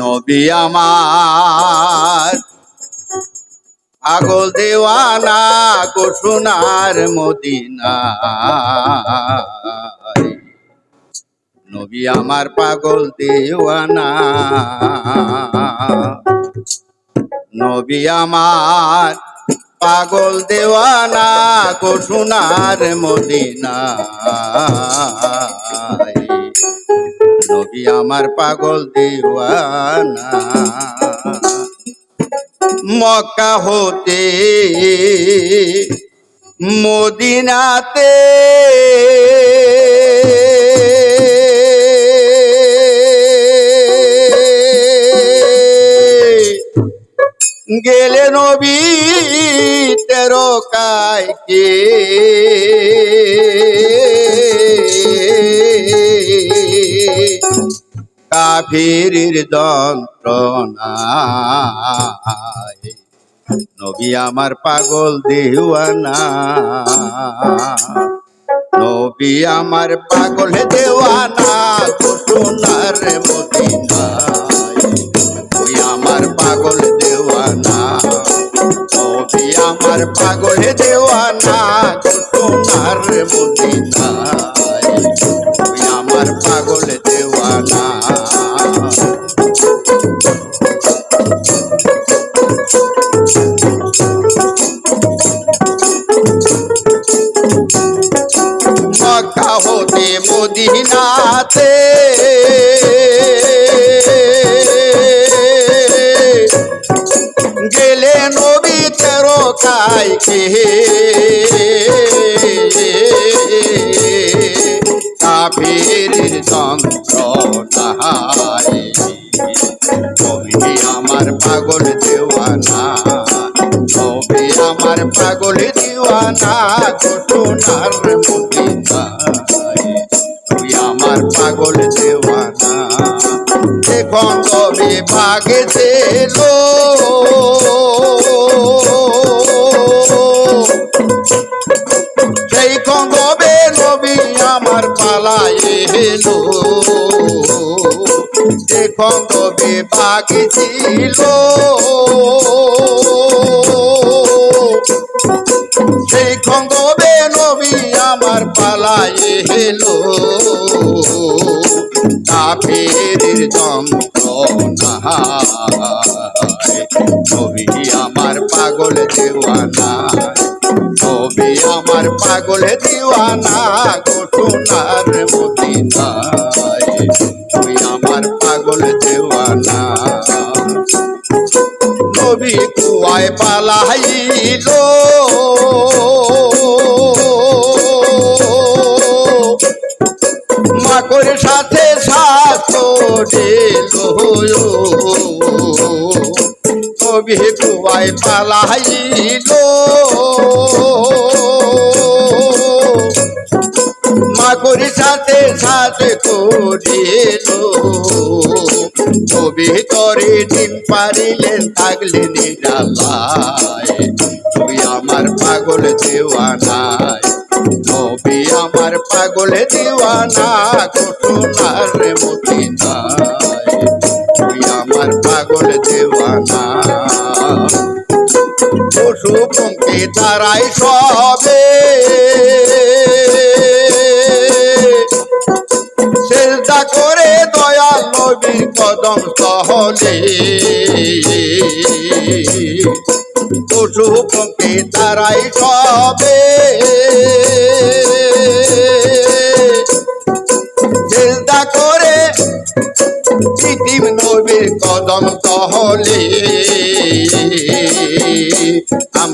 নবী আমার। পাগল দেওয়ানা গো মদিনা নবী আমার পাগল দেওয়ানা। নবী আমার পাগল দেওয়ানা গো মদিনা নবী আমার পাগল দেওয়ানা। মক্কা হতে মদিনাতে গেলে নবী তেরো কাইকে কাফিরির যন্ত্রণায়। নবী আমার পাগল দেওয়ানা। নবী আমার পাগল দেওয়ানা, সোনার মদিনায়। আমার পাগল দেওয়ানা। নবী আমার পাগল দেওয়ানা, সোনার মদিনায়। মদিনাতে গেলে নবী তেরো কাইকে কাফির যন্ত্রণায় নবী আমার পাগল দেওয়ানা। নবী আমার পাগল দিওয়ানা। ঘটনার আমার পাগল দেওয়ানা। এখন কবে ভাগে ছিল সেই কবে নবী আমার পালায় এলো? এখন কবে বাকি ছিল সেই খঙ্গবে নবী আমার পালায় এলো? কাফের যন্ত্রণায় নবী আমার পাগল দেওয়ানা নবী আমার পাগল দিওয়ানা ঘটনার মদিনায় তুই আমার পাগল দেওয়ানা। নবী কুয়ায় পালাইল। কুয়ায় পালাইল মাকড় সাথে সাথে করিল। তরে ডিম পারিলেন থাকলেন নিরালায়। তুই আমার পাগল দেওয়ানায়। নবী আমার পাগল দেওয়ানা, ঘটনার মদিনায় তুই আমার পাগল দেওয়ানা। তারাই সবে। চেষ্টা করে দয়াল নবীর কদম সহলে। পশু তারাই সবে। চেষ্টা করে পৃথিবী নবীর কদম তহলে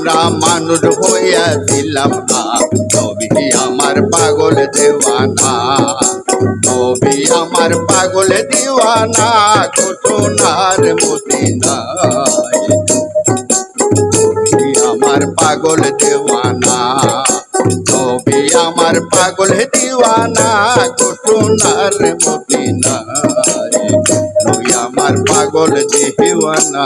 আমরা মানুষ হইয়া দিলাম না। নবী আমার পাগল দেওয়ানা? নবী আমার পাগল দিওয়ানা ঘটনার মদিনায় আমার পাগল দেওয়ানা? নবী আমার পাগল দিওয়ানা ঘটনার মদিনায় আমার পাগল দিওয়ানা।